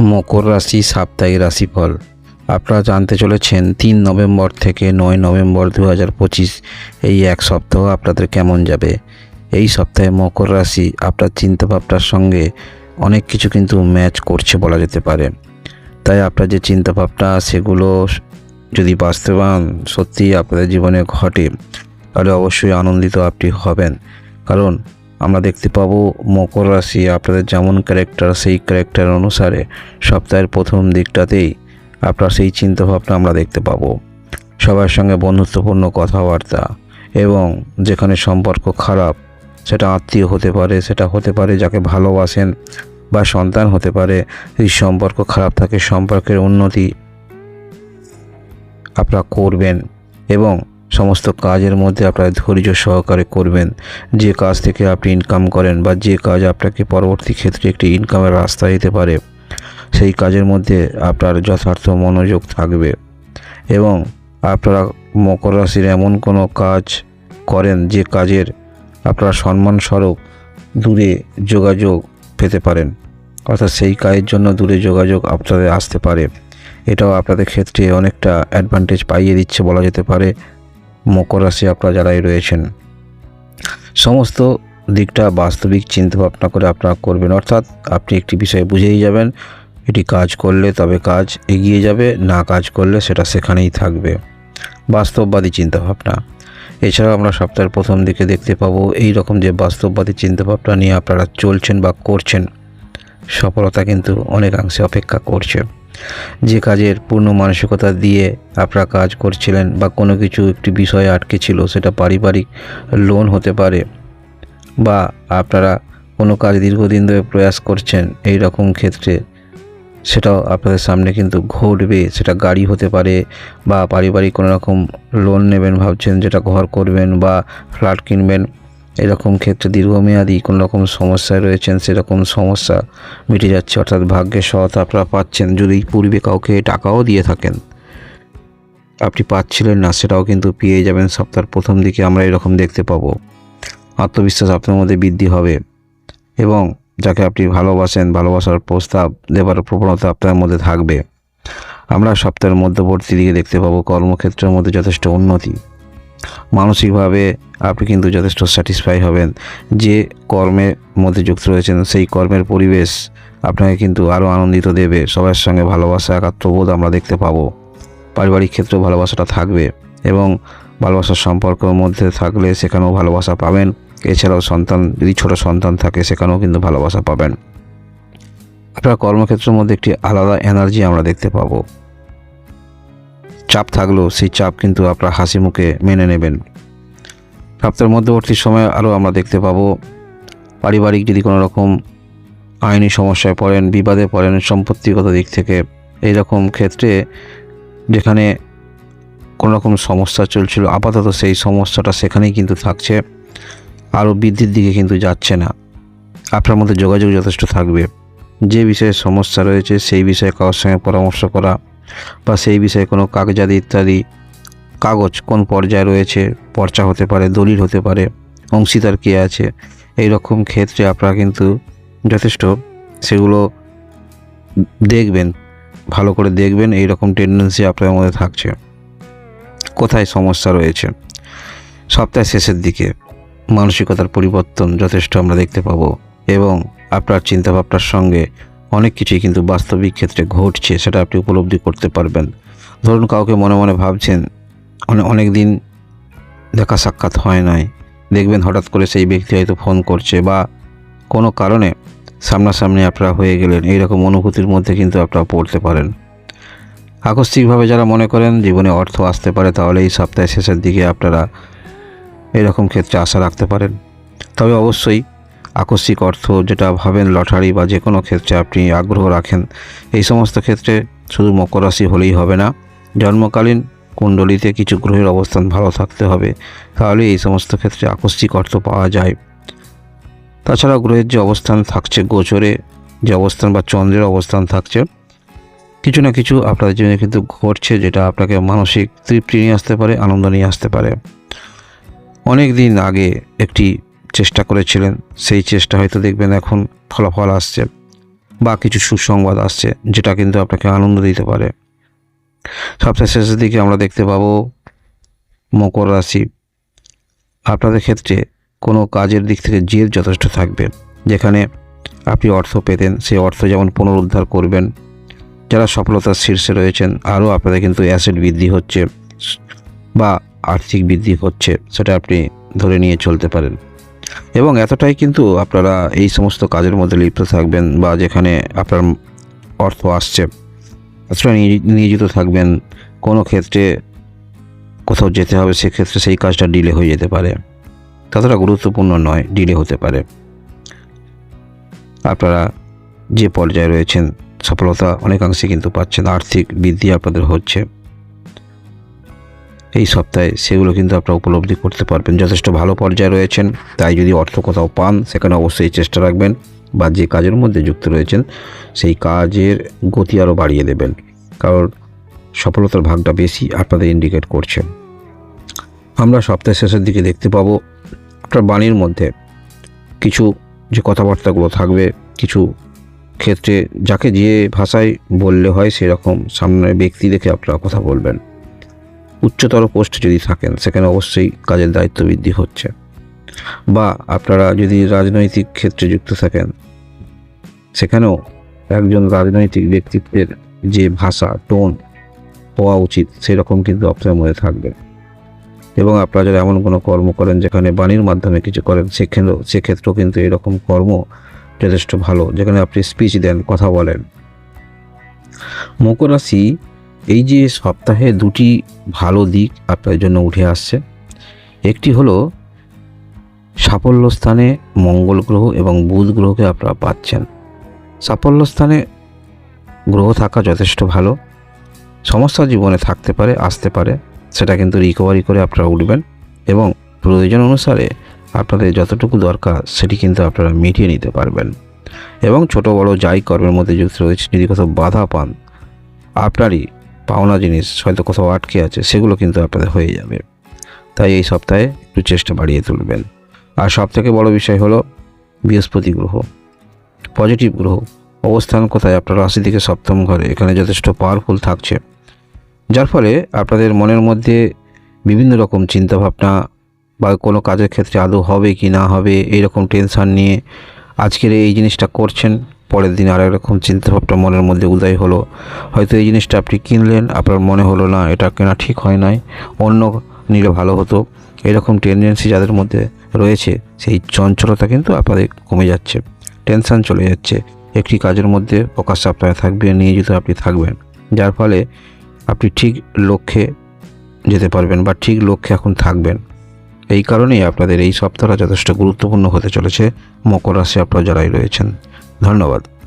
মকর রাশি, সাপ্তাহিক রাশিফল। আপনারা জানতে চলেছেন তিন নভেম্বর থেকে নয় নভেম্বর দু হাজার পঁচিশ, এই এক সপ্তাহ আপনাদের কেমন যাবে? এই সপ্তাহে মকর রাশি আপনার চিন্তাভাবনার সঙ্গে অনেক কিছু কিন্তু ম্যাচ করছে বলা যেতে পারে। তাই আপনার যে চিন্তাভাবনা, সেগুলো যদি বাস্তবায়ন সত্যি আপনাদের জীবনে ঘটে, তাহলে অবশ্যই আনন্দিত আপনি হবেন। কারণ আমরা দেখতে পাবো মকর রাশি, আপনাদের যেমন ক্যারেক্টার সেই ক্যারেক্টার অনুসারে সপ্তাহের প্রথম দিকটাতেই আপনার সেই চিন্তাভাবনা আমরা দেখতে পাবো। সবার সঙ্গে বন্ধুত্বপূর্ণ কথাবার্তা এবং যেখানে সম্পর্ক খারাপ, সেটা আত্মীয় হতে পারে, সেটা হতে পারে যাকে ভালোবাসেন বা সন্তান হতে পারে এই সম্পর্ক খারাপ থাকে, সম্পর্কের উন্নতি আপনারা করবেন এবং সমস্ত কাজের মধ্যে আপনারা ধৈর্য সহকারে করবেন। যে কাজ থেকে আপনি ইনকাম করেন বা যে কাজ আপনাকে পরবর্তী ক্ষেত্রে একটি ইনকামের রাস্তা দিতে পারে, সেই কাজের মধ্যে আপনার যথার্থ মনোযোগ থাকবে। এবং আপনারা মকর রাশির এমন কোনো কাজ করেন যে কাজের আপনারা সম্মানস্বরূপ দূরে যোগাযোগ পেতে পারেন। অর্থাৎ সেই কাজের জন্য দূরে যোগাযোগ আপনাদের আসতে পারে। এটাও আপনাদের ক্ষেত্রে অনেকটা অ্যাডভান্টেজ পাইয়ে দিচ্ছে বলা যেতে পারে। মকর রাশি আপনারা যারাই রয়েছেন, সমস্ত দিকটা বাস্তবিক চিন্তা ভাবনা করে আপনারা করবেন। অর্থাৎ আপনি একটি বিষয় বুঝেই যাবেন, এটি কাজ করলে তবে কাজ এগিয়ে যাবে, না কাজ করলে সেটা সেখানেই থাকবে। বাস্তববাদী চিন্তাভাবনা। এছাড়াও আমরা সপ্তাহের প্রথম দিকে দেখতে পাবো এই রকম যে বাস্তববাদী চিন্তাভাবনা নিয়ে আপনারা চলছেন বা করছেন, সফলতা কিন্তু অনেকাংশে অপেক্ষা করছে। যে কাজের পূর্ণ মানসিকতা দিয়ে আপনারা কাজ করছিলেন বা কোনো কিছু একটি বিষয়ে আটকে ছিল, সেটা পারিবারিক লোন হতে পারে বা আপনারা কোনো কাজ দীর্ঘদিন ধরে প্রয়াস করছেন, এই রকম ক্ষেত্রে সেটাও আপনাদের সামনে কিন্তু ঘটবে, সেটা গাড়ি হতে পারে বা পারিবারিক কোনো রকম লোন নেবেন ভাবছেন, যেটা ঘর করবেন বা ফ্ল্যাট কিনবেন। এরকম ক্ষেত্রে দীর্ঘমেয়াদী কোনো রকম সমস্যায় রয়েছেন, সেরকম সমস্যা মিটে যাচ্ছে, অর্থাৎ ভাগ্যের সহায়তা আপনারা পাচ্ছেন। যদি পূর্বে কাউকে টাকাও দিয়ে থাকেন, আপনি পাচ্ছিলেন না, সেটাও কিন্তু পেয়ে যাবেন সপ্তাহের প্রথম দিকে। আমরা এরকম দেখতে পাবো। আত্মবিশ্বাস আপনার মধ্যে বৃদ্ধি হবে এবং যাকে আপনি ভালোবাসেন, ভালোবাসার প্রস্তাব দেবার প্রবণতা আপনার মধ্যে থাকবে। আমরা সপ্তাহের মধ্যবর্তী দিকে দেখতে পাবো কর্মক্ষেত্রের মধ্যে যথেষ্ট উন্নতি। মানসিকভাবে আপনি কিন্তু যথেষ্ট স্যাটিসফাই হবেন। যে কর্মের মধ্যে যুক্ত রয়েছেন, সেই কর্মের পরিবেশ আপনাকে কিন্তু আরও আনন্দিত দেবে। সবার সঙ্গে ভালোবাসা, একাত্মবোধ আমরা দেখতে পাবো। পারিবারিক ক্ষেত্রেও ভালোবাসাটা থাকবে এবং ভালোবাসার সম্পর্কের মধ্যে থাকলে সেখানেও ভালোবাসা পাবেন। এছাড়াও সন্তান, যদি ছোটো সন্তান থাকে, সেখানেও কিন্তু ভালোবাসা পাবেন। আপনার কর্মক্ষেত্রের মধ্যে একটি আলাদা এনার্জি আমরা দেখতে পাবো। চাপ থাকলেও সেই চাপ কিন্তু আপনার হাসি মুখে মেনে নেবেন। সপ্তাহের মধ্যবর্তী সময় আরও আমরা দেখতে পাবো পারিবারিক যদি কোনো রকম আইনি সমস্যায় পড়েন, বিবাদে পড়েন, সম্পত্তিগত দিক থেকে এই রকম ক্ষেত্রে যেখানে কোনো রকম সমস্যা চলছিল, আপাতত সেই সমস্যাটা সেখানেই কিন্তু থাকছে, আরও বৃদ্ধির দিকে কিন্তু যাচ্ছে না। আপনার মধ্যে যোগাযোগ যথেষ্ট থাকবে। যে বিষয়ে সমস্যা রয়েছে সেই বিষয়ে কারোর সঙ্গে পরামর্শ করা বা সেই বিষয়ে কোনো কাগজাদি ইত্যাদি কাগজ কোন পর্যায়ে রয়েছে, পর্চা হতে পারে, দলিল হতে পারে, অংশীদার কে আছে এই রকম ক্ষেত্রে আপনারা কিন্তু যথেষ্ট সেগুলো দেখবেন, ভালো করে দেখবেন এই রকম টেন্ডেন্সি আপনার মধ্যে থাকছে। কোথায় সমস্যা রয়েছে? সপ্তাহের শেষের দিকে মানসিকতার পরিবর্তন যথেষ্ট আমরা দেখতে পাবো এবং আপনার চিন্তাভাবনার সঙ্গে অনেক কিছুই কিন্তু বাস্তবিক ক্ষেত্রে ঘটছে, সেটা আপনি উপলব্ধি করতে পারবেন। ধরুন কাউকে মনে মনে ভাবছেন অনেক দিন দেখা সাক্ষাৎ হয় নাই। দেখবেন হঠাৎ করে সেই ব্যক্তি হয়তো ফোন করছে বা কোনো কারণে সামনাসামনি আপনারা হয়ে গেলেন। এইরকম অনুভূতির মধ্যে কিন্তু আপনারা পড়তে পারেন। আকস্মিকভাবে যারা মনে করেন জীবনে অর্থ আসতে পারে, তাহলে এই সপ্তাহের শেষের দিকে আপনারা এরকম ক্ষেত্রে আশা রাখতে পারেন। তবে অবশ্যই আকস্মিক অর্থ যেটা ভাবেন লটারি বা যে কোনো ক্ষেত্রে আপনি আগ্রহ রাখেন, এই সমস্ত ক্ষেত্রে শুধু মকর রাশি হলেই হবে না। জন্মকালীন কুণ্ডলিতে কিছু গ্রহের অবস্থান ভালো থাকতে হবে, তাহলে এই সমস্ত ক্ষেত্রে আকস্মিক অর্থ পাওয়া যায়। তাছাড়া গ্রহের যে অবস্থান থাকছে গোচরে, যে অবস্থান বা চন্দ্রের অবস্থান থাকছে, কিছু না কিছু আপনাদের জন্য কিন্তু ঘটছে যেটা আপনাকে মানসিক তৃপ্তি নিয়ে আসতে পারে, আনন্দ নিয়ে আসতে পারে। অনেক দিন আগে একটি চেষ্টা করেছিলেন, সেই চেষ্টা হয়তো দেখবেন এখন ফলাফল আসছে বা কিছু সুসংবাদ আসছে, যেটা কিন্তু আপনাকে আনন্দ দিতে পারে। সপ্তাহের শেষের দিকে আমরা দেখতে পাবো মকর রাশি। আপনাদের ক্ষেত্রে কোনো কাজের দিক থেকে জেদ যথেষ্ট থাকবে, যেখানে আপনি অর্থ পেতেন, সেই অর্থ যেমন পুনরুদ্ধার করবেন। যারা সফলতার শীর্ষে রয়েছেন, আরও আপনাদের কিন্তু অ্যাসেট বৃদ্ধি হচ্ছে বা আর্থিক বৃদ্ধি হচ্ছে, সেটা আপনি ধরে নিয়ে চলতে পারেন। এবং এতটাই কিন্তু আপনারা এই সমস্ত কাজের মধ্যে লিপ্ত থাকবেন বা যেখানে আপনার অর্থ আসছে। এতটা নিয়োজিত থাকবেন, কোনো ক্ষেত্রে কোথাও যেতে হবে, সেক্ষেত্রে সেই কাজটা ডিলে হয়ে যেতে পারে। ততটা গুরুত্বপূর্ণ নয় ডিলে হতে পারে। আপনারা যে পর্যায়ে রয়েছেন, সফলতা অনেকাংশে কিন্তু পাচ্ছেন, আর্থিক বৃদ্ধি আপনাদের হচ্ছে। এই সপ্তাহে সেগুলো কিন্তু আপনারা উপলব্ধি করতে পারবেন। যথেষ্ট ভালো পর্যায়ে রয়েছেন, তাই যদি অর্থ কোথাও পান, সেখানে অবশ্যই চেষ্টা রাখবেন। বা যে কাজের মধ্যে যুক্ত রয়েছেন, সেই কাজের গতি আরও বাড়িয়ে দেবেন। কারণ সফলতার ভাগটা বেশি আপনাদের ইন্ডিকেট করছে। আমরা সপ্তাহের শেষের দিকে দেখতে পাবো আপনার বাণীর মধ্যে কিছু যে কথাবার্তাগুলো থাকবে, কিছু ক্ষেত্রে যাকে যে ভাষায় বললে হয় সেরকম সামনের ব্যক্তি দেখে আপনারা কথা বলবেন। উচ্চতর পোস্টে যদি থাকেন, সেখানে অবশ্যই কাজের দায়িত্ব বৃদ্ধি হচ্ছে। বা আপনারা যদি রাজনৈতিক ক্ষেত্রে যুক্ত থাকেন সেখানেও একজন রাজনৈতিক ব্যক্তিত্বের যে ভাষা, টোন হওয়া উচিত, সেরকম কিন্তু আপনার মধ্যে থাকবে। এবং আপনারা যারা এমন কোনো কর্ম করেন যেখানে বাণীর মাধ্যমে কিছু করেন সেখানেও সেক্ষেত্রেও কিন্তু এরকম কর্ম যথেষ্ট ভালো, যেখানে আপনি স্পিচ দেন, কথা বলেন। মকর রাশি এই যে সপ্তাহে দুটি ভালো দিক আপনার জন্য উঠে আসছে। একটি হলো সাফল্য স্থানে মঙ্গল গ্রহ এবং বুধ গ্রহকে আপনারা পাচ্ছেন। সাফল্য স্থানে গ্রহ থাকা যথেষ্ট ভালো। সমস্যা জীবনে থাকতে পারে, আসতে পারে, সেটা কিন্তু রিকভারি করে আপনারা উঠবেন এবং প্রয়োজন অনুসারে আপনাদের যতটুকু দরকার সেটি কিন্তু আপনারা মিটিয়ে নিতে পারবেন। এবং ছোট, বড় যাই কর্মের মধ্যে যুক্ত রয়েছে যদি কোথাও বাধা পান, আপনারই পাওনা জিনিস হয়তো কোথাও আটকে আছে, সেগুলো কিন্তু আপনাদের হয়ে যাবে। তাই এই সপ্তাহে একটু চেষ্টা বাড়িয়ে তুলবেন। আর সব থেকে বড় বিষয় হলো বৃহস্পতি গ্রহ। পজিটিভ গ্রহ, অবস্থান কোথায়? আপনার রাশি থেকে সপ্তম ঘরে, এখানে যথেষ্ট পাওয়ারফুল থাকছে। যার ফলে আপনাদের মনের মধ্যে বিভিন্ন রকম চিন্তাভাবনা বা কোনো কাজের ক্ষেত্রে আদৌ হবে কি না হবে এইরকম টেনশান নিয়ে আজকের এই জিনিসটা করছেন, পরের দিন আর এরকম চিন্তাভাবনা মনের মধ্যে উদয় হলো। হয়তো এই জিনিসটা আপনি কিনলেন, আপনার মনে হলো না, এটা কেনা ঠিক হয় নাই, অন্য নিলে ভালো হতো। এরকম টেন্ডেন্সি যাদের মধ্যে রয়েছে, সেই চঞ্চলতা কিন্তু আপনাদের কমে যাচ্ছে। টেনশন চলে যাচ্ছে। একটি কাজের মধ্যে প্রকাশ আপনারা থাকবে নিয়োজিত আপনি থাকবেন। যার ফলে আপনি ঠিক লক্ষ্যে যেতে পারবেন বা ঠিক লক্ষ্যে এখন থাকবেন। এই কারণেই আপনাদের এই সপ্তাহটা যথেষ্ট গুরুত্বপূর্ণ হতে চলেছে। মকর রাশি আপনারা যারাই রয়েছেন। ধন্যবাদ।